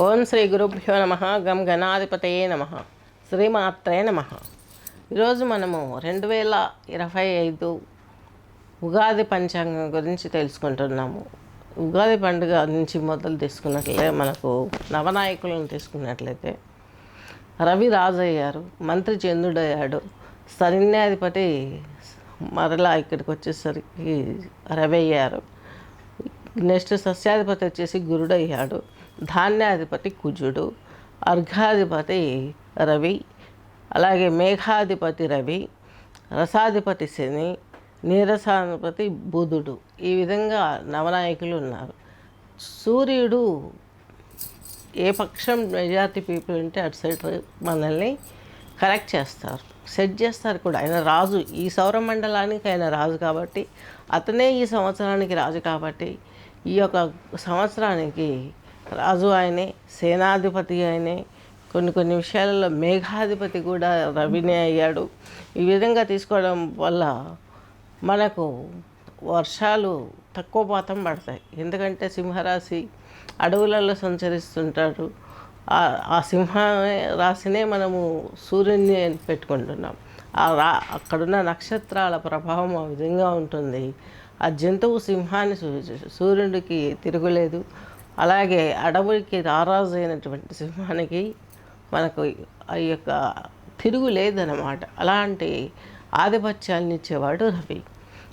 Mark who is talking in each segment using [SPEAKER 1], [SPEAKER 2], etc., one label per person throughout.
[SPEAKER 1] ఓం శ్రీ గురుభ్యో నమ. గం గణాధిపతయే నమ. శ్రీమాత్రే నమ. ఈరోజు మనము రెండు వేల ఇరవై ఐదు ఉగాది పంచాంగం గురించి తెలుసుకుంటున్నాము. ఉగాది పండుగ నుంచి మొదలు తీసుకున్నట్లే మనకు నవనాయకులను తీసుకున్నట్లయితే రవి రాజయ్యారు మంత్రి చంద్రుడయ్యాడు సైన్యాధిపతి మరలా ఇక్కడికి వచ్చేసరికి రవి అయ్యారు. నెక్స్ట్ సస్యాధిపతి వచ్చేసి గురుడయ్యాడు ధాన్యాధిపతి కుజుడు అర్ఘాధిపతి రవి అలాగే మేఘాధిపతి రవి రసాధిపతి శని నీరసాధిపతి బుధుడు. ఈ విధంగా నవనాయకులు ఉన్నారు. సూర్యుడు ఏ పక్షం మెజారిటీ పీపుల్ ఉంటే అటు సైడ్ మనల్ని కరెక్ట్ చేస్తారు. సెట్ చేస్తారు కూడా. ఆయన రాజు. ఈ సౌరమండలానికి ఆయన రాజు కాబట్టి అతనే ఈ సంవత్సరానికి రాజు కాబట్టి ఈ యొక్క సంవత్సరానికి రాజు ఆయనే సేనాధిపతి ఆయనే. కొన్ని కొన్ని విషయాలలో మేఘాధిపతి కూడా రవినే అయ్యాడు. ఈ విధంగా తీసుకోవడం వల్ల మనకు వర్షాలు తక్కువ పాతం పడతాయి. ఎందుకంటే సింహరాశి అడవులలో సంచరిస్తుంటాడు. ఆ- సింహ రాశినే మనము సూర్యుని పెట్టుకుంటున్నాం. ఆ రా అక్కడున్న నక్షత్రాల ప్రభావం ఆ విధంగా ఉంటుంది. ఆ జంతువు సింహాన్ని సూచి సూర్యుడికి తిరుగులేదు. అలాగే అడవులకి రారాజు అయినటువంటి సింహానికి మనకు ఆ యొక్క తిరుగు లేదన్నమాట. అలాంటి ఆధిపత్యాలను ఇచ్చేవాడు రవి.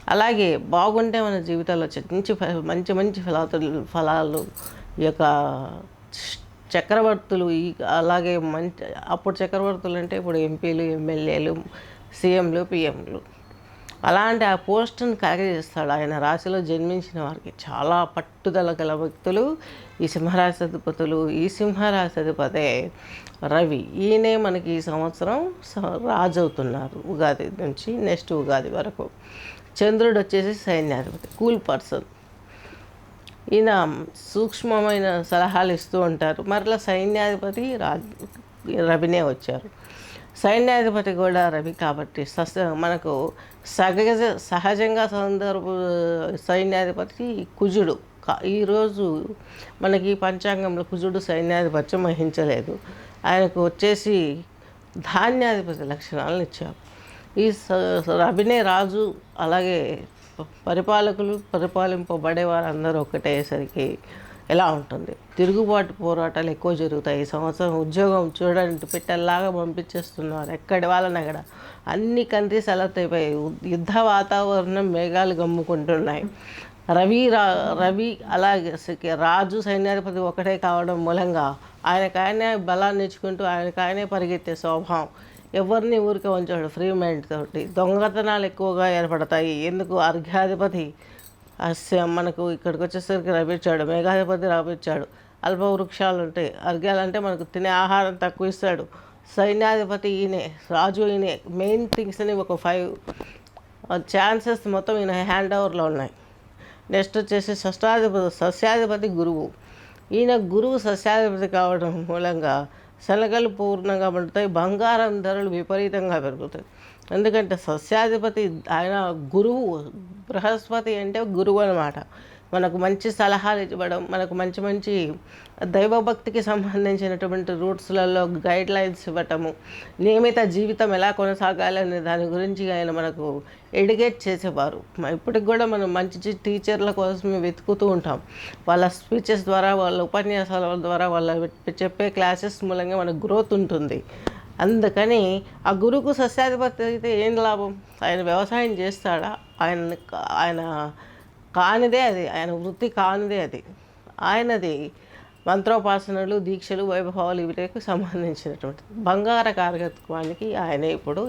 [SPEAKER 1] అలాగే బాగుంటే మన జీవితాల్లో మంచి మంచి మంచి ఫలాతులు ఫలాలు ఈ యొక్క చక్రవర్తులు ఈ అలాగే మంచి అప్పుడు చక్రవర్తులు అంటే ఇప్పుడు ఎంపీలు ఎమ్మెల్యేలు సీఎంలు పిఎంలు. అలాంటి ఆ పోస్ట్ని కలగజేస్తాడు ఆయన రాశిలో జన్మించిన వారికి చాలా పట్టుదల గల వ్యక్తులు ఈ సింహరాశి అధిపతులు ఈ సింహరాశి అధిపతే రవి. ఈయనే మనకి ఈ సంవత్సరం స- రాజు అవుతున్నారు ఉగాది నుంచి నెక్స్ట్ ఉగాది వరకు. చంద్రుడు వచ్చేసి సైన్యాధిపతి కూల్ పర్సన్. ఈయన సూక్ష్మమైన సలహాలు ఇస్తూ ఉంటారు. మరలా సైన్యాధిపతి రాజ్ రవినే వచ్చారు. సైన్యాధిపతి కూడా రవి కాబట్టి సస్ మనకు సహజ సహజంగా సందర్భ సైన్యాధిపతి కుజుడు. కా- ఈరోజు మనకి పంచాంగంలో కుజుడు సైన్యాధిపత్యం వహించలేదు. ఆయనకు వచ్చేసి ధాన్యాధిపతి లక్షణాలను ఇచ్చారు. ఈ రవినే రాజు అలాగే పరిపాలకులు పరిపాలింపబడే వారందరూ ఒకటేసరికి ఎలా ఉంటుంది? తిరుగుబాటు పోరాటాలు ఎక్కువ జరుగుతాయి. ఈ సంవత్సరం ఉద్యోగం చూడండి పెట్టెల్లాగా పంపించేస్తున్నారు. ఎక్కడి వాళ్ళని అక్కడ? అన్ని కంట్రీస్ అలర్ట్ అయిపోయాయి. యుద్ధ వాతావరణం మేఘాలు గమ్ముకుంటున్నాయి. రవి రా రవి అలాగే స- రాజు సైన్యాధిపతి ఒకటే కావడం మూలంగా ఆయనకాయనే బలాన్ని ఇచ్చుకుంటూ ఆయనకాయనే పరిగెత్తే స్వభావం ఎవరిని ఊరికే ఉంచాడు. ఫ్రీ మైండ్ తోటి దొంగతనాలు ఎక్కువగా ఏర్పడతాయి. ఎందుకు? అర్ఘ్యాధిపతి మనకు ఇక్కడికి వచ్చేసరికి రవిచ్చాడు మేఘాధిపతి రవిచ్చాడు అల్ప వృక్షాలు ఉంటాయి అర్ఘ్యాలంటే మనకు తినే ఆహారం తక్కువ ఇస్తాడు సైన్యాధిపతి ఈయనే రాజు ఈయనే. మెయిన్ థింగ్స్ని ఒక ఫైవ్ ఛాన్సెస్ మొత్తం ఈయన హ్యాండ్ ఓవర్లో ఉన్నాయి. నెక్స్ట్ వచ్చేసి షష్టాధిపతి సస్యాధిపతి గురువు. ఈయన గురువు సస్యాధిపతి కావడం మూలంగా శనగలు పూర్ణంగా పండుతాయి. బంగారం ధరలు విపరీతంగా పెరుగుతాయి. ఎందుకంటే సస్యాధిపతి ఆయన గురువు బృహస్పతి అంటే గురువు అనమాట మనకు మంచి సలహాలు ఇవ్వడం మనకు మంచి మంచి దైవభక్తికి సంబంధించినటువంటి రూట్స్లలో గైడ్ లైన్స్ ఇవ్వటము నియమిత జీవితం ఎలా కొనసాగాలనే దాని గురించి ఆయన మనకు ఎడ్యుకేట్ చేసేవారు. ఇప్పటికి కూడా మనం మంచి టీచర్ల కోసం వెతుకుతూ ఉంటాం. వాళ్ళ స్పీచెస్ ద్వారా వాళ్ళ ఉపన్యాసాల ద్వారా వాళ్ళ చెప్పే క్లాసెస్ మూలంగా మనకు గ్రోత్ ఉంటుంది. అందుకని ఆ గురువుకు సస్యాధిపతి అయితే ఏం లాభం? ఆయన వ్యవసాయం చేస్తాడా? ఆయన ఆయన కానిదే అది. ఆయన వృత్తి కానిదే అది. ఆయనది మంత్రోపాసనలు దీక్షలు వైభవాలు వీటికి సంబంధించినటువంటి బంగార కార్యత్వానికి ఆయన ఇప్పుడు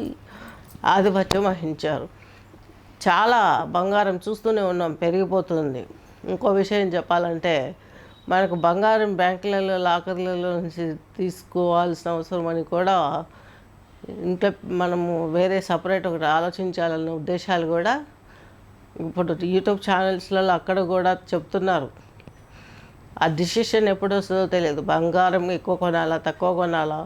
[SPEAKER 1] ఆధిపత్యం వహించారు. చాలా బంగారం చూస్తూనే ఉన్నాం పెరిగిపోతుంది. ఇంకో విషయం చెప్పాలంటే మనకు బంగారం బ్యాంకులలో లాకర్లలో నుంచి తీసుకోవాల్సిన అవసరం అని కూడా ఇంట్లో మనము వేరే సపరేట్ ఒకటి ఆలోచించాలన్న ఉద్దేశాలు కూడా ఇప్పుడు యూట్యూబ్ ఛానల్స్లలో అక్కడ కూడా చెప్తున్నారు. ఆ డిసిషన్ ఎప్పుడు వస్తుందో తెలియదు. బంగారం ఎక్కువ కొనాలా తక్కువ కొనాలా?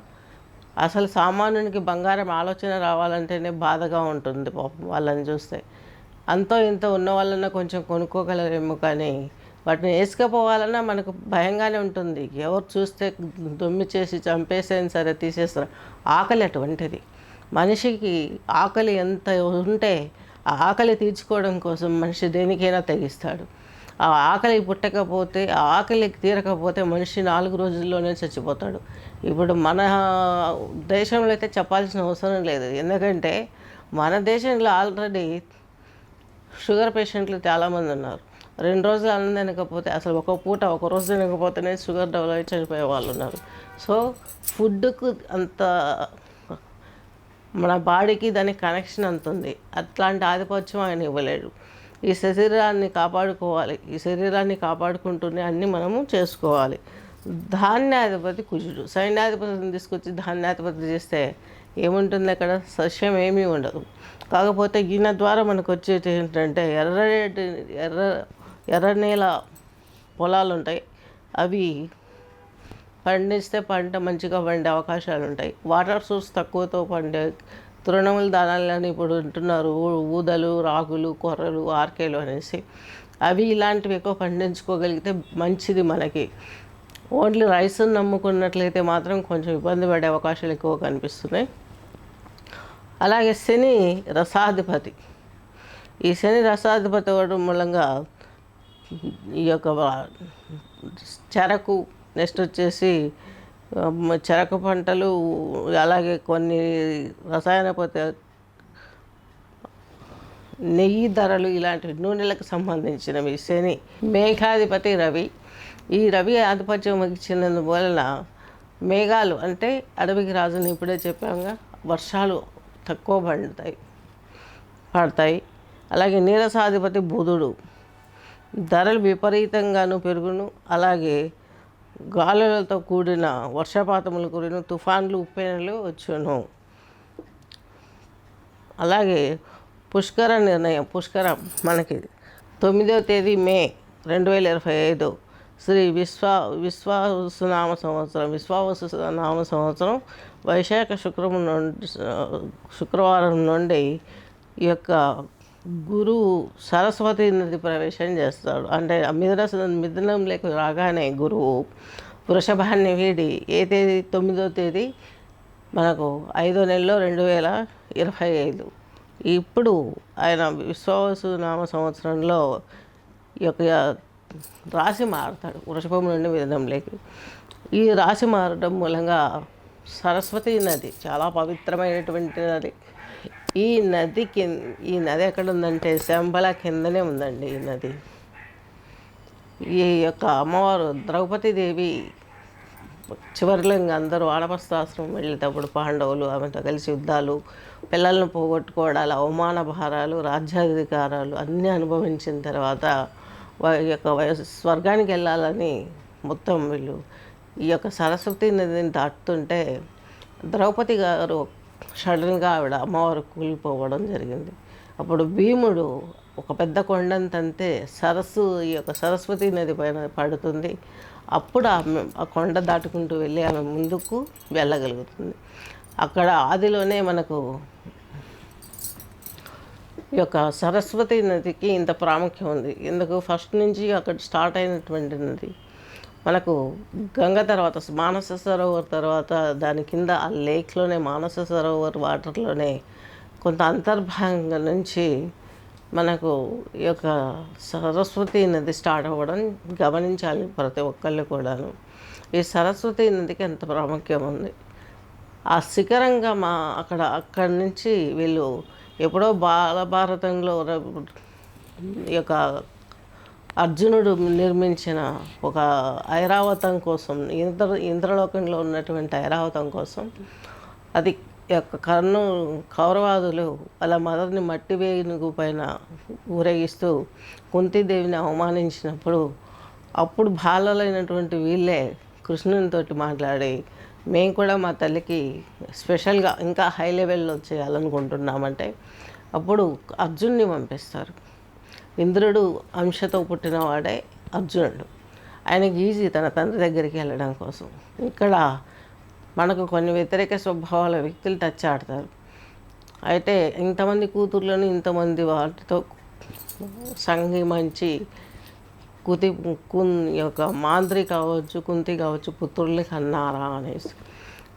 [SPEAKER 1] అసలు సామాన్యునికి బంగారం ఆలోచన రావాలంటేనే బాధగా ఉంటుంది పాపం వాళ్ళని చూస్తే. అంతో ఇంత ఉన్న వాళ్ళన్నా కొంచెం కొనుక్కోగలరేమో కానీ వాటిని వేసుకపోవాలన్నా మనకు భయంగానే ఉంటుంది. ఎవరు చూస్తే దుమ్మి చేసి చంపేసైనా సరే తీసేస్తారు. ఆకలి అటువంటిది. మనిషికి ఆకలి ఎంత ఉంటే ఆ ఆకలి తీర్చుకోవడం కోసం మనిషి దేనికైనా తెగిస్తాడు. ఆ ఆకలి పుట్టకపోతే ఆ ఆకలి తీరకపోతే మనిషి నాలుగు రోజుల్లోనే చచ్చిపోతాడు. ఇప్పుడు మన దేశంలో అయితే చెప్పాల్సిన అవసరం లేదు. ఎందుకంటే మన దేశంలో ఆల్రెడీ షుగర్ పేషెంట్లు చాలామంది ఉన్నారు. రెండు రోజులు అన్నం తినకపోతే అసలు ఒక పూట ఒక రోజు తినకపోతేనే షుగర్ డెవలప్ అయి చనిపోయే వాళ్ళు ఉన్నారు. సో ఫుడ్కు అంత మన బాడీకి దానికి కనెక్షన్ అంత ఉంది. అట్లాంటి ఆధిపత్యం ఆయన ఇవ్వలేడు. ఈ శరీరాన్ని కాపాడుకోవాలి. ఈ శరీరాన్ని కాపాడుకుంటూనే అన్నీ మనము చేసుకోవాలి. ధాన్యాధిపతి కుజుడు. సైన్యాధిపతిని తీసుకొచ్చి ధాన్యాధిపతి చేస్తే ఏముంటుంది అక్కడ? సస్యం ఏమీ ఉండదు. కాకపోతే ఈయన ద్వారా మనకు వచ్చేది ఏంటంటే ఎర్ర ఎర్ర ఎర్రనేల పొలాలు ఉంటాయి అవి పండిస్తే పంట మంచిగా పండే అవకాశాలు ఉంటాయి వాటర్ సోర్స్ తక్కువతో పండే తృణముల దానాలని అని ఇప్పుడు ఉంటున్నారు ఊదలు రాగులు కొర్రలు ఆర్కేలు అనేసి. అవి ఇలాంటివి ఎక్కువ పండించుకోగలిగితే మంచిది మనకి. ఓన్లీ రైస్ను నమ్ముకున్నట్లయితే మాత్రం కొంచెం ఇబ్బంది పడే అవకాశాలు ఎక్కువ కనిపిస్తున్నాయి. అలాగే శని రసాధిపతి. ఈ శని రసాధిపతి అవ్వడం మూలంగా ఈ యొక్క చెరకు నెక్స్ట్ వచ్చేసి చెరకు పంటలు అలాగే కొన్ని రసాయన నెయ్యి ధరలు ఇలాంటి నూనెలకు సంబంధించినవి శని మేఘాధిపతి రవి. ఈ రవి ఆధిపత్యం వహించినందువలన మేఘాలు అంటే అడవికి రాజుని ఇప్పుడే చెప్పాముగా వర్షాలు తక్కువ పడతాయి పడతాయి. అలాగే నీరసాధిపతి బుధుడు. ధరలు విపరీతంగాను పెరుగును. అలాగే గాలులతో కూడిన వర్షపాతములు కూడిన తుఫాన్లు ఉప్పెనలు వచ్చును. అలాగే పుష్కర నిర్ణయం పుష్కర మనకి తొమ్మిదవ తేదీ మే రెండు వేల ఇరవై ఐదు శ్రీ విశ్వ విశ్వావసునామ సంవత్సరం విశ్వావసు నామ సంవత్సరం వైశాఖ శుక్రము నుండి శుక్రవారం నుండి ఈ యొక్క గురువు సరస్వతి నది ప్రవేశం చేస్తాడు. అంటే ఆ మిథున మిథునంలోకి రాగానే గురువు వృషభాన్ని వీడి ఏ తేదీ? తొమ్మిదో తేదీ? మనకు ఐదో నెలలో రెండు వేల ఇరవై ఐదు. ఇప్పుడు ఆయన విశ్వాసు నామ సంవత్సరంలో ఈ యొక్క రాశి మారుతాడు వృషభం నుండి మిథునంలోకి ఈ రాశి మారడం మూలంగా సరస్వతి నది చాలా పవిత్రమైనటువంటి నది. ఈ నది కింద ఈ నది ఎక్కడ ఉందంటే శంబల కిందనే ఉందండి ఈ నది. ఈ యొక్క అమ్మవారు ద్రౌపదీదేవి చివరిలో ఇంక అందరూ ఆడపస్తాశ్రమం వెళ్ళేటప్పుడు పాండవులు ఆమెతో కలిసి యుద్ధాలు పిల్లలను పోగొట్టుకోవడాలు అవమాన భారాలు రాజ్యాధికారాలు అన్నీ అనుభవించిన తర్వాత వారి యొక్క వయసు స్వర్గానికి వెళ్ళాలని మొత్తం వీళ్ళు ఈ యొక్క సరస్వతి నదిని దాటుతుంటే ద్రౌపది గారు సడన్గా ఆవిడ అమ్మవారు కూలిపోవడం జరిగింది. అప్పుడు భీముడు ఒక పెద్ద కొండంతంతే సరస్సు ఈ యొక్క సరస్వతి నది పైన పడుతుంది. అప్పుడు ఆమె ఆ కొండ దాటుకుంటూ వెళ్ళి ఆమె ముందుకు వెళ్ళగలుగుతుంది. అక్కడ ఆదిలోనే మనకు ఈ యొక్క సరస్వతి నదికి ఇంత ప్రాముఖ్యం ఉంది. ఎందుకు? ఫస్ట్ నుంచి అక్కడ స్టార్ట్ అయినటువంటి నది మనకు గంగ తర్వాత మానస సరోవర్ తర్వాత దాని కింద ఆ లేక్లోనే మానస సరోవర్ వాటర్లోనే కొంత అంతర్భాగంగా నుంచి మనకు ఈ యొక్క సరస్వతి నది స్టార్ట్ అవ్వడం గమనించాలి ప్రతి ఒక్కళ్ళు కూడాను. ఈ సరస్వతి నదికి ఎంత ప్రాముఖ్యం ఉంది? ఆ శిఖరంగా మా అక్కడ అక్కడి నుంచి వీళ్ళు ఎప్పుడో బాలభారతంలో ఈ యొక్క అర్జునుడు నిర్మించిన ఒక ఐరావతం కోసం ఇంద్ర ఇంద్రలోకంలో ఉన్నటువంటి ఐరావతం కోసం అది యొక్క కర్ణు కౌరవాదులు వాళ్ళ మదర్ని మట్టి వేనుగు పైన ఊరేగిస్తూ కుంతీదేవిని అవమానించినప్పుడు అప్పుడు బాలలైనటువంటి వీళ్ళే కృష్ణునితోటి మాట్లాడి మేము కూడా మా తల్లికి స్పెషల్గా ఇంకా హై లెవెల్లో చేయాలనుకుంటున్నామంటే అప్పుడు అర్జున్ని పంపిస్తారు. ఇంద్రుడు అంశతో పుట్టినవాడే అర్జునుడు. ఆయనకి ఈజీ తన తండ్రి దగ్గరికి వెళ్ళడం కోసం. ఇక్కడ మనకు కొన్ని వ్యతిరేక స్వభావాల వ్యక్తులు టచ్ ఆడతారు. అయితే ఇంతమంది కూతుర్లను ఇంతమంది వాటితో సంఘి మంచి కుతి కున్ యొక్క మాంద్రి కావచ్చు కుంతి కావచ్చు పుత్రుల్ని కన్నారా అనేసి.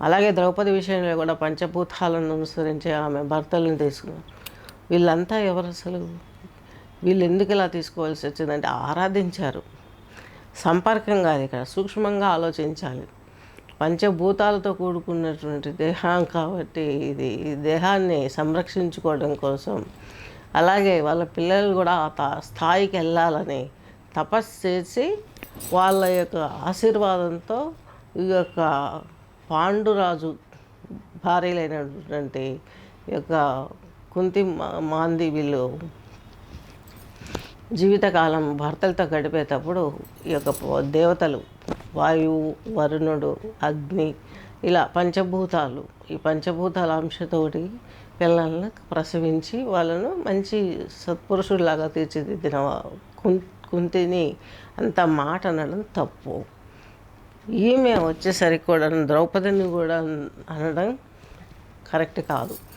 [SPEAKER 1] అలాగే ద్రౌపది విషయంలో కూడా పంచభూతాలను అనుసరించి ఆమె భర్తలను తీసుకున్నారు. వీళ్ళంతా ఎవరు అసలు? వీళ్ళు ఎందుకు ఇలా తీసుకోవాల్సి వచ్చిందంటే ఆరాధించారు. సంపర్కం కాదు ఇక్కడ సూక్ష్మంగా ఆలోచించాలి. పంచభూతాలతో కూడుకున్నటువంటి దేహం కాబట్టి ఇది ఈ దేహాన్ని సంరక్షించుకోవడం కోసం. అలాగే వాళ్ళ పిల్లలు కూడా ఆ తా- స్థాయికి వెళ్ళాలని తపస్సు చేసి వాళ్ళ యొక్క ఆశీర్వాదంతో ఈ యొక్క పాండురాజు భార్యలైనటువంటి ఈ యొక్క కుంతి మా- మాంది వీళ్ళు జీవితకాలం భర్తలతో గడిపేటప్పుడు ఈ యొక్క దేవతలు వాయువు వరుణుడు అగ్ని ఇలా పంచభూతాలు ఈ పంచభూతాల అంశతోటి పిల్లలను ప్రసవించి వాళ్ళను మంచి సత్పురుషుడిలాగా తీర్చిదిద్దిన కుం- కుంతిని అంత మాట అనడం తప్పు. ఈమె వచ్చేసరికి కూడా ద్రౌపదిని కూడా అనడం కరెక్ట్ కాదు.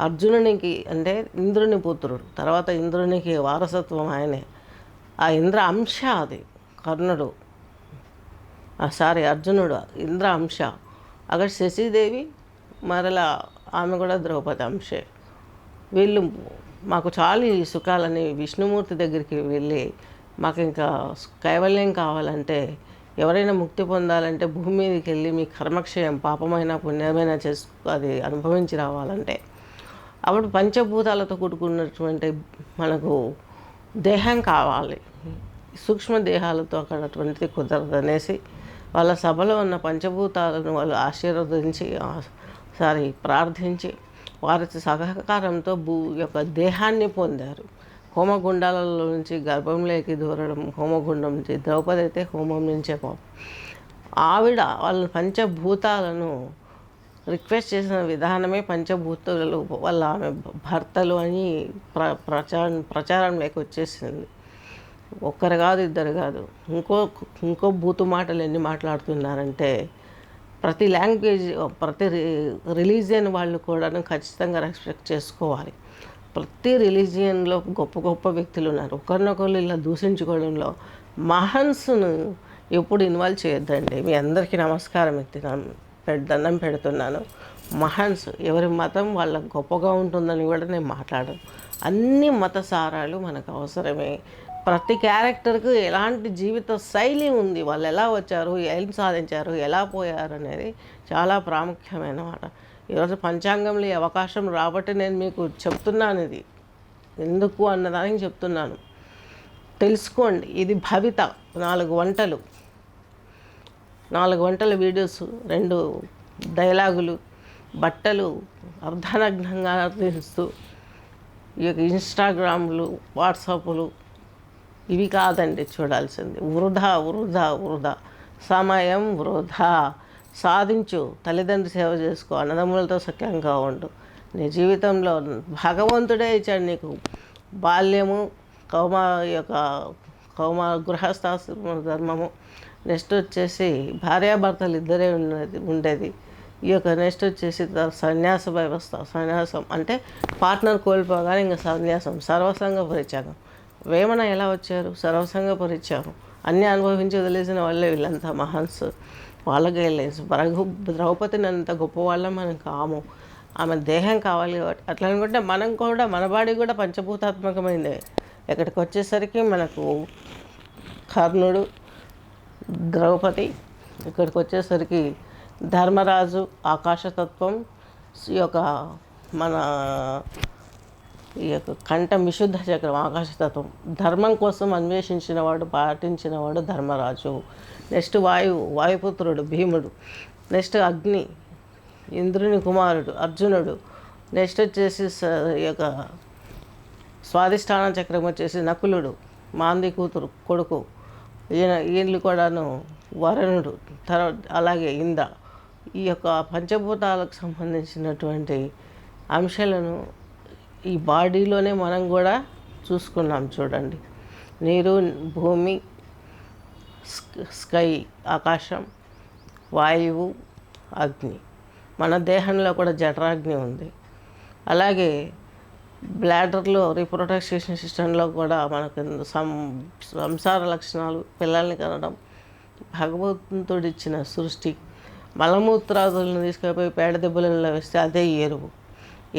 [SPEAKER 1] అర్జునునికి అంటే ఇంద్రుని పుత్రుడు తర్వాత ఇంద్రునికి వారసత్వం ఆయనే. ఆ ఇంద్ర అంశ అది కర్ణుడు. సారీ అర్జునుడు ఇంద్ర అంశ. అక్కడ శశిదేవి మరలా ఆమె కూడా ద్రౌపది అంశే. వీళ్ళు మాకు చాలు ఈ సుఖాలని విష్ణుమూర్తి దగ్గరికి వెళ్ళి మాకు ఇంకా కైవల్యం కావాలంటే ఎవరైనా ముక్తి పొందాలంటే భూమి మీదకి వెళ్ళి మీ కర్మక్షయం పాపమైనా పుణ్యమైనా చేసుకు అది అనుభవించి రావాలంటే అప్పుడు పంచభూతాలతో కూడుకున్నటువంటి మనకు దేహం కావాలి. సూక్ష్మ దేహాలతో అక్కడటువంటిది కుదరదు అనేసి వాళ్ళ సభలో ఉన్న పంచభూతాలను వాళ్ళు ఆశీర్వదించి సారీ ప్రార్థించి వారి సహకారంతో భూ యొక్క దేహాన్ని పొందారు. హోమగుండాలలో నుంచి గర్భంలోకి దూరడం హోమగుండం నుంచి ద్రౌపది అయితే హోమం నుంచే పాపం ఆవిడ వాళ్ళ పంచభూతాలను రిక్వెస్ట్ చేసిన విధానమే పంచభూతాలు వాళ్ళ ఆమె భర్తలు అని ప్ర ప్రచారం ప్రచారంలోకి వచ్చేసింది. ఒక్కరు కాదు ఇద్దరు కాదు. ఇంకో ఇంకో బూతు మాటలు ఎన్ని మాట్లాడుతున్నారంటే ప్రతి లాంగ్వేజ్ ప్రతి రిలీజియన్ వాళ్ళు కూడా ఖచ్చితంగా రెస్పెక్ట్ చేసుకోవాలి. ప్రతి రిలీజియన్లో గొప్ప గొప్ప వ్యక్తులు ఉన్నారు. ఒకరినొకరు ఇలా దూషించుకోవడంలో మహన్స్ను ఎప్పుడు ఇన్వాల్వ్ చేయొద్దండి. మీ అందరికీ నమస్కారం ఎత్తినాను దండం పెడుతున్నాను. మహన్స్ ఎవరి మతం వాళ్ళ గొప్పగా ఉంటుందని కూడా నేను మాట్లాడను. అన్ని మత సారాలు మనకు అవసరమే. ప్రతి క్యారెక్టర్కు ఎలాంటి జీవిత శైలి ఉంది? వాళ్ళు ఎలా వచ్చారు? ఏం సాధించారు? ఎలా పోయారు? అనేది చాలా ప్రాముఖ్యమైన మాట. ఈరోజు పంచాంగంలో ఈ అవకాశం రాబట్టి నేను మీకు చెప్తున్నాను ఇది. ఎందుకు అన్నదానికి చెప్తున్నాను. తెలుసుకోండి. ఇది భవిత నాలుగు వంటలు. నాలుగు వంటల వీడియోస్ రెండు డైలాగులు బట్టలు అర్ధనగ్నంగా తీస్తూ ఈ యొక్క ఇన్స్టాగ్రామ్లు వాట్సాప్లు ఇవి కాదండి చూడాల్సింది. వృధా వృధా వృధా. సమయం వృధా. సాధించు తల్లిదండ్రి సేవ చేసుకో అన్నదమ్ములతో సఖ్యంగా ఉండు. నీ జీవితంలో భగవంతుడే ఇచ్చాడు నీకు. బాల్యము కౌమా ఈ యొక్క కౌమ గృహస్థాశ్రమ ధర్మము నెక్స్ట్ వచ్చేసి భార్యాభర్తలు ఇద్దరే ఉన్నది ఉండేది. ఈ యొక్క నెక్స్ట్ వచ్చేసి సన్యాస వ్యవస్థ సన్యాసం అంటే పార్ట్నర్ కోల్పోగానే ఇంకా సన్యాసం సర్వసంగ పరిత్యాగం. వేమన ఎలా వచ్చారు? సర్వసంగ పరిత్యాగం. అన్నీ అనుభవించి వదిలేసిన వాళ్ళే వీళ్ళంతా మహాన్స్. వాళ్ళకి వెళ్ళేసి బ్రహు ద్రౌపదిని అంత గొప్పవాళ్ళం మనం కాము. ఆమె దేహం కావాలి కాబట్టి. అట్లా అనుకుంటే మనం కూడా మన బాడీ కూడా పంచభూతాత్మకమైందే. ఇక్కడికి వచ్చేసరికి మనకు కర్ణుడు ద్రౌపది ఇక్కడికి వచ్చేసరికి ధర్మరాజు ఆకాశతత్వం ఈ యొక్క మన ఈ యొక్క కంఠ విశుద్ధ చక్రం ఆకాశతత్వం. ధర్మం కోసం అన్వేషించినవాడు పాటించినవాడు ధర్మరాజు. నెక్స్ట్ వాయువు వాయుపుత్రుడు భీముడు. నెక్స్ట్ అగ్ని ఇంద్రుని కుమారుడు అర్జునుడు. నెక్స్ట్ వచ్చేసి ఈ యొక్క స్వాధిష్టాన చక్రం వచ్చేసి నకులుడు మాంది కూతురు కొడుకు. ఈయన వీళ్ళు కూడాను వరుణుడు. తర్వాత అలాగే ఇంద. ఈ యొక్క పంచభూతాలకు సంబంధించినటువంటి అంశాలను ఈ బాడీలోనే మనం కూడా చూసుకున్నాం చూడండి. నీరు భూమి స్క- స్కై ఆకాశం వాయువు అగ్ని. మన దేహంలో కూడా జఠరాగ్ని ఉంది. అలాగే బ్లాడర్లో రీప్రొడక్షన్ సిస్టంలో కూడా మనకు సం సంసార లక్షణాలు పిల్లల్ని కనడం భగవంతుడు ఇచ్చిన సృష్టి మలమూత్రాదులను తీసుకుపోయి పేడ దెబ్బలలో వేస్తే అదే ఎరువు.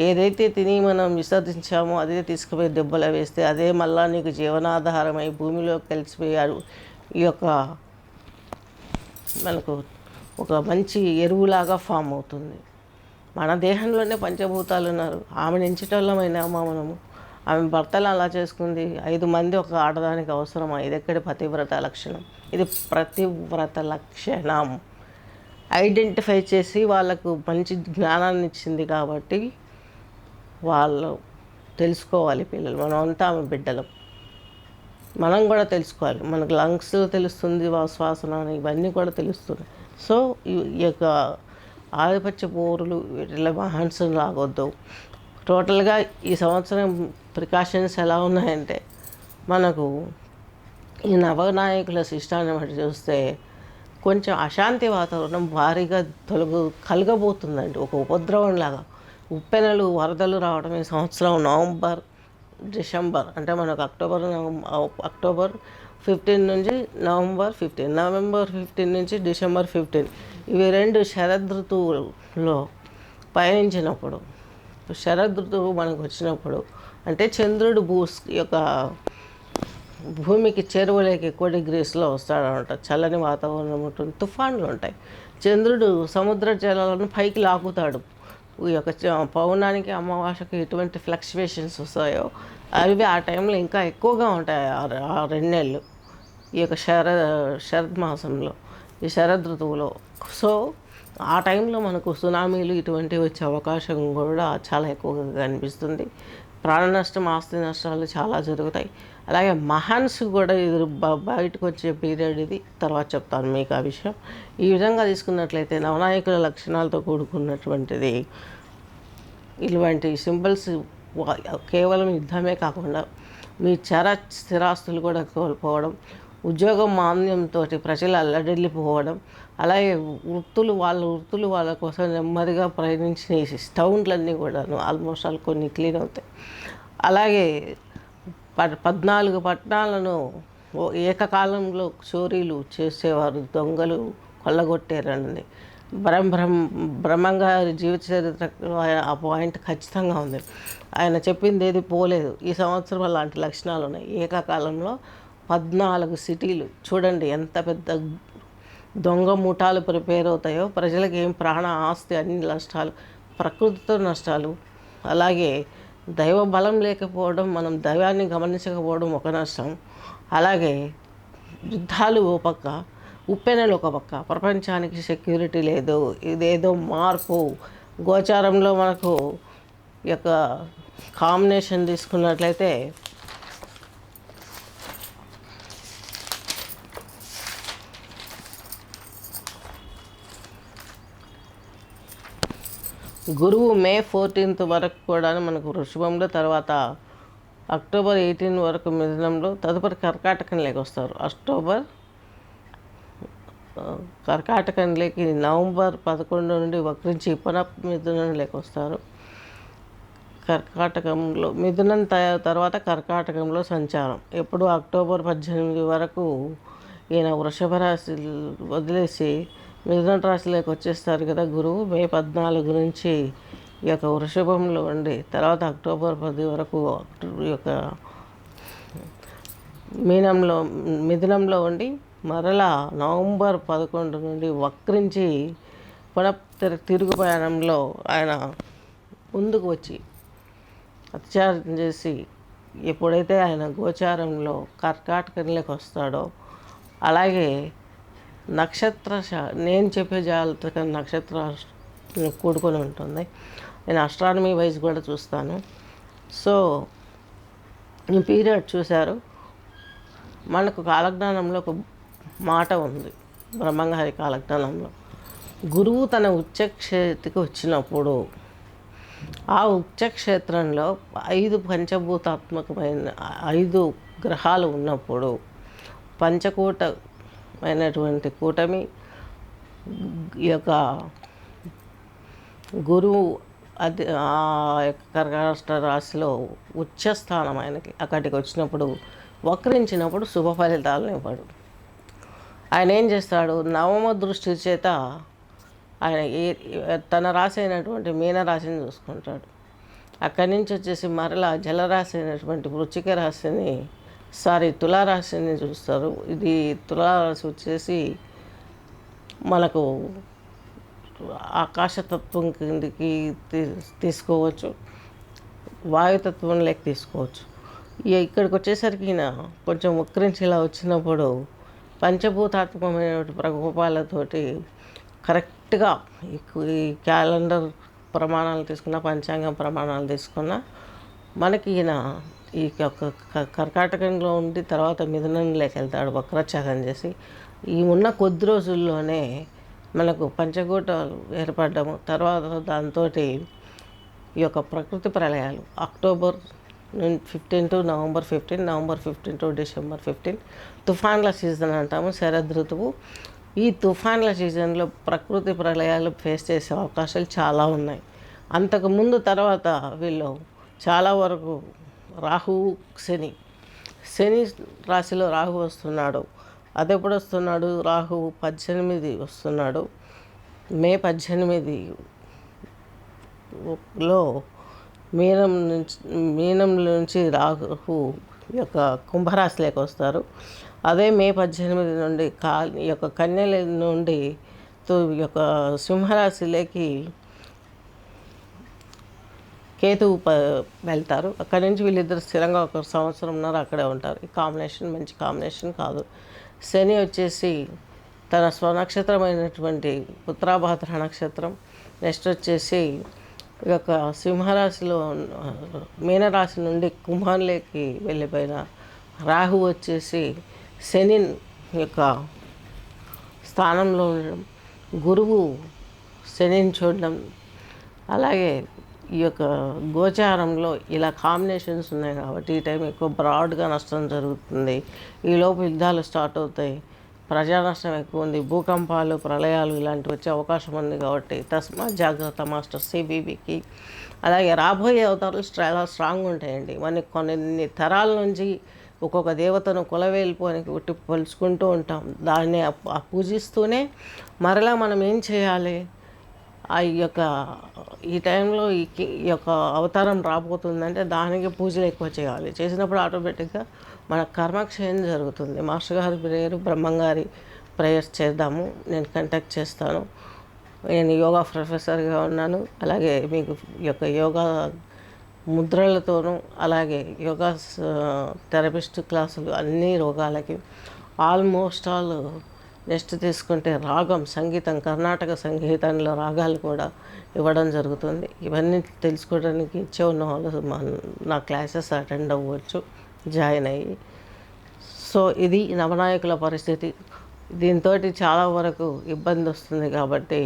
[SPEAKER 1] ఏదైతే తిని మనం విసర్జించామో అదే తీసుకుపోయి దెబ్బలు వేస్తే అదే మళ్ళా నీకు జీవనాధారమై భూమిలో కలిసిపోయారు ఈ యొక్క మనకు ఒక మంచి ఎరువులాగా ఫామ్ అవుతుంది. మన దేహంలోనే పంచభూతాలు ఉన్నారు. ఆమె ఎంచటోళ్ళమైనామా మనము. ఆమె భర్తలు అలా చేసుకుంది. ఐదు మంది ఒక ఆడదానికి అవసరమా ఇది ఎక్కడి పతివ్రత లక్షణం? ఇది ప్రతివ్రత లక్షణం. ఐడెంటిఫై చేసి వాళ్ళకు మంచి జ్ఞానాన్ని ఇచ్చింది కాబట్టి వాళ్ళు తెలుసుకోవాలి పిల్లలు. మనం అంతా ఆమె బిడ్డలం. మనం కూడా తెలుసుకోవాలి. మనకు లంగ్స్ తెలుస్తుంది శ్వాసన ఇవన్నీ కూడా తెలుస్తుంది. సో ఈ ఈ యొక్క ఆధిపత్య పోరులు వీటిలో మహాన్సం రాగొద్దు టోటల్గా ఈ సంవత్సరం ప్రికాషన్స్ ఎలా ఉన్నాయంటే మనకు ఈ నవనాయకుల శిష్టాన్ని బట్టి చూస్తే కొంచెం అశాంతి వాతావరణం భారీగా తొలగు కలగబోతుందండి. ఒక ఉపద్రవంలాగా ఉప్పెనలు వరదలు రావడం ఈ సంవత్సరం నవంబర్ డిసెంబర్ అంటే మనకు అక్టోబర్ నవం- అక్టోబర్ ఫిఫ్టీన్ నుంచి నవంబర్ ఫిఫ్టీన్ నవంబర్ ఫిఫ్టీన్ నుంచి డిసెంబర్ ఫిఫ్టీన్. ఇవి రెండు శరదృతువులో పయనించినప్పుడు శరదృతువు మనకు వచ్చినప్పుడు అంటే చంద్రుడు భూస్ యొక్క భూమికి చేరువలేక ఎక్కువ డిగ్రీస్లో వస్తాడనమాట. చల్లని వాతావరణం ఉంటుంది తుఫాన్లు ఉంటాయి. చంద్రుడు సముద్ర జలాలను పైకి లాగుతాడు. ఈ యొక్క పౌర్ణానికి అమావాసకి ఎటువంటి ఫ్లక్చువేషన్స్ వస్తాయో అవి ఆ టైంలో ఇంకా ఎక్కువగా ఉంటాయి. ఆ ఆ రెండు నెలలు ఈ యొక్క శర శరద్ మాసంలో ఈ శరద్ ఋతువులో. సో ఆ టైంలో మనకు సునామీలు ఇటువంటివి వచ్చే అవకాశం కూడా చాలా ఎక్కువగా కనిపిస్తుంది. ప్రాణ నష్టం ఆస్తి నష్టాలు చాలా జరుగుతాయి. అలాగే మహాన్స్ కూడా ఎదురు బ- బయటకు వచ్చే పీరియడ్ ఇది. తర్వాత చెప్తాను మీకు ఆ విషయం. ఈ విధంగా తీసుకున్నట్లయితే నవనాయకుల లక్షణాలతో కూడుకున్నటువంటిది ఇటువంటి సింబల్స్ కేవలం యుద్ధమే కాకుండా మీ చర స్థిరాస్తులు కూడా కోల్పోవడం ఉద్యోగం మాంద్యంతో ప్రజలు అల్లడిల్లిపోవడం అలాగే వృత్తులు వాళ్ళ వృత్తులు వాళ్ళ కోసం నెమ్మదిగా ప్రయాణించిన ఈ స్టౌన్లన్నీ కూడాను ఆల్మోస్ట్ ఆల్ కొన్ని క్లీన్ అవుతాయి. అలాగే ప- పద్నాలుగు పట్టణాలను ఏకకాలంలో చోరీలు చేసేవారు దొంగలు కొల్లగొట్టారని. బ్రహ్మ బ్రహ్మ బ్రహ్మంగారి జీవిత చరిత్ర ఆ పాయింట్ ఖచ్చితంగా ఉంది. ఆయన చెప్పింది ఏది పోలేదు. ఈ సంవత్సరం అలాంటి లక్షణాలు ఉన్నాయి ఏకకాలంలో పద్నాలుగు సిటీలు. చూడండి ఎంత పెద్ద దొంగ ముఠాలు ప్రిపేర్ అవుతాయో. ప్రజలకు ఏం ప్రాణ ఆస్తి అన్ని నష్టాలు ప్రకృతితో నష్టాలు. అలాగే దైవ బలం లేకపోవడం మనం దైవాన్ని గమనించకపోవడం ఒక నష్టం. అలాగే యుద్ధాలు ఓ పక్క ఉప్పెనలు ఒక పక్క. ప్రపంచానికి సెక్యూరిటీ లేదు. ఇదేదో మార్పు. గోచారంలో మనకు ఈ యొక్క కాంబినేషన్ తీసుకున్నట్లయితే గురువు మే ఫోర్టీన్త్ వరకు కూడా మనకు వృషభంలో తర్వాత అక్టోబర్ ఎయిటీన్ వరకు మిథునంలో తదుపరి కర్కాటకంలోకి వస్తారు. అక్టోబర్ కర్కాటకంలోకి నవంబర్ పదకొండు నుండి వక్రించి పునః మిథునంలోకి వస్తారు. కర్కాటకంలో మిథునం త- తర్వాత కర్కాటకంలో సంచారం. ఎప్పుడు అక్టోబర్ పద్దెనిమిది వరకు ఈయన వృషభ రాశి వదిలేసి మిథున రాశిలోకి వచ్చేస్తారు కదా గురువు మే పద్నాలుగు నుంచి ఈ యొక్క వృషభంలో ఉండి తర్వాత అక్టోబర్ పది వరకు ఈ యొక్క మీనంలో మిథునంలో ఉండి మరలా నవంబర్ పదకొండు నుండి వక్రించి పునః తిరుగు ప్రయాణంలో ఆయన ముందుకు వచ్చి అత్యాచారం చేసి ఎప్పుడైతే ఆయన గోచారంలో కర్కాటకంలోకి వస్తాడో అలాగే నక్షత్ర నేను చెప్పే జాతకం నక్షత్ర కూడుకొని ఉంటుంది. నేను అస్ట్రానమీ వైజ్ కూడా చూస్తాను. సో ఈ పీరియడ్ చూశారు. మనకు కాలజ్ఞానంలో ఒక మాట ఉంది. బ్రహ్మంగారి కాలజ్ఞానంలో. గురువు తన ఉచ్చక్షేతికి వచ్చినప్పుడు ఆ ఉచ్చక్షేత్రంలో ఐదు పంచభూతాత్మకమైన ఐదు గ్రహాలు ఉన్నప్పుడు పంచకూట అయినటువంటి కూటమి ఈ యొక్క గురువు అది ఆ యొక్క కర్కాటక రాశిలో ఉచ్చస్థానం ఆయనకి. అక్కడికి వచ్చినప్పుడు వక్రించినప్పుడు శుభ ఫలితాలను ఇవ్వడు. ఆయన ఏం చేస్తాడు? నవమ దృష్టి చేత ఆయన ఏ తన రాశి అయినటువంటి మీనరాశిని చూసుకుంటాడు. అక్కడి నుంచి వచ్చేసి మరలా జలరాశి అయినటువంటి వృచ్చిక రాశిని సారీ తులారాశిని చూస్తారు. ఇది తులారాశి వచ్చేసి మనకు ఆకాశతత్వం కిందకి తీ- తీసుకోవచ్చు. వాయుతత్వంలోకి తీసుకోవచ్చు. ఇక్కడికి వచ్చేసరికి ఈయన కొంచెం వక్రించేలా వచ్చినప్పుడు పంచభూతాత్మకమైన ప్రకోపాలతోటి కరెక్ట్గా ఈ క్యాలెండర్ ప్రమాణాలు తీసుకున్న పంచాంగం ప్రమాణాలు తీసుకున్న మనకి ఈయన ఈ యొక్క కర్కాటకంలో ఉండి తర్వాత మిథునంలోకి వెళ్తాడు వక్రచారం చేసి. ఈ ఉన్న కొద్ది రోజుల్లోనే మనకు పంచగూటలు ఏర్పడము తర్వాత దాంతో ఈ యొక్క ప్రకృతి ప్రళయాలు. October fifteen to November fifteen November fifteen to December fifteen. తుఫాన్ల season అంటాము శరద్ ఋతువు. ఈ తుఫాన్ల సీజన్లో ప్రకృతి ప్రళయాలు ఫేస్ చేసే అవకాశాలు చాలా ఉన్నాయి. అంతకుముందు తర్వాత వీళ్ళు చాలా వరకు రాహు శని. శని రాశిలో రాహు వస్తున్నాడు. అదెప్పుడు వస్తున్నాడు. రాహు పద్దెనిమిది వస్తున్నాడు. మే పద్దెనిమిది లో మీనం నుంచి మీనం నుంచి రాహు యొక్క కుంభరాశిలోకి వస్తారు. అదే మే పద్దెనిమిది నుండి కా యొక్క కన్యల నుండి యొక్క సింహరాశిలోకి కేతువు ప వెళ్తారు. అక్కడి నుంచి వీళ్ళిద్దరు స్థిరంగా ఒక సంవత్సరంన్నర అక్కడే ఉంటారు. ఈ కాంబినేషన్ మంచి కాంబినేషన్ కాదు. శని వచ్చేసి తన స్వనక్షత్రమైనటువంటి ఉత్తరాభాద్ర నక్షత్రం. నెక్స్ట్ వచ్చేసి ఈ యొక్క సింహరాశిలో మీనరాశి నుండి కుంభంలోకి వెళ్ళిపోయిన రాహు వచ్చేసి శని యొక్క స్థానంలో ఉండడం గురువు శనిని చూడడం అలాగే ఈ యొక్క గోచారంలో ఇలా కాంబినేషన్స్ ఉన్నాయి కాబట్టి ఈ టైం ఎక్కువ బ్రాడ్గా నష్టం జరుగుతుంది. ఈలోపు యుద్ధాలు స్టార్ట్ అవుతాయి. ప్రజా నష్టం ఎక్కువ ఉంది. భూకంపాలు ప్రళయాలు ఇలాంటివి వచ్చే అవకాశం ఉంది కాబట్టి తస్మా జాగ్రత్త మాస్టర్ సిబీబీకి అలాగే రాబోయే అవతారాలు చాలా స్ట్రాంగ్ ఉంటాయండి. మనకి కొన్ని తరాల నుంచి ఒక్కొక్క దేవతను కులవేలిపోని కొట్టి పలుచుకుంటూ ఉంటాం. దాన్ని పూజిస్తూనే మరలా మనం ఏం చేయాలి? ఆ యొక్క ఈ టైంలో ఈ ఈ యొక్క అవతారం రాబోతుందంటే దానికి పూజలు ఎక్కువ చేయాలి. చేసినప్పుడు ఆటోమేటిక్గా మన కర్మక్షయం జరుగుతుంది. మాస్టర్ గారి ప్రేయర్ బ్రహ్మంగారి ప్రేయర్స్ చేద్దాము. నేను కంటాక్ట్ చేస్తాను. నేను యోగా ప్రొఫెసర్గా ఉన్నాను. అలాగే మీకు ఈ యొక్క యోగా ముద్రలతోనూ అలాగే యోగా థెరపిస్ట్ క్లాసులు అన్ని రోగాలకి ఆల్మోస్ట్ ఆల్ నెక్స్ట్ తీసుకుంటే రాగం సంగీతం కర్ణాటక సంగీతంలో రాగాలు కూడా ఇవ్వడం జరుగుతుంది. ఇవన్నీ తెలుసుకోవడానికి ఇచ్చే ఉన్న వాళ్ళు నా క్లాసెస్ అటెండ్ అవ్వచ్చు జాయిన్ అయ్యి. సో ఇది నవనాయకుల పరిస్థితి. దీంతో చాలా వరకు ఇబ్బంది వస్తుంది కాబట్టి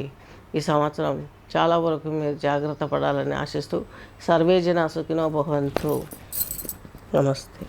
[SPEAKER 1] ఈ సంవత్సరం చాలా వరకు మీరు జాగ్రత్త పడాలని ఆశిస్తూ సర్వేజన సుఖినో భవంతు. నమస్తే.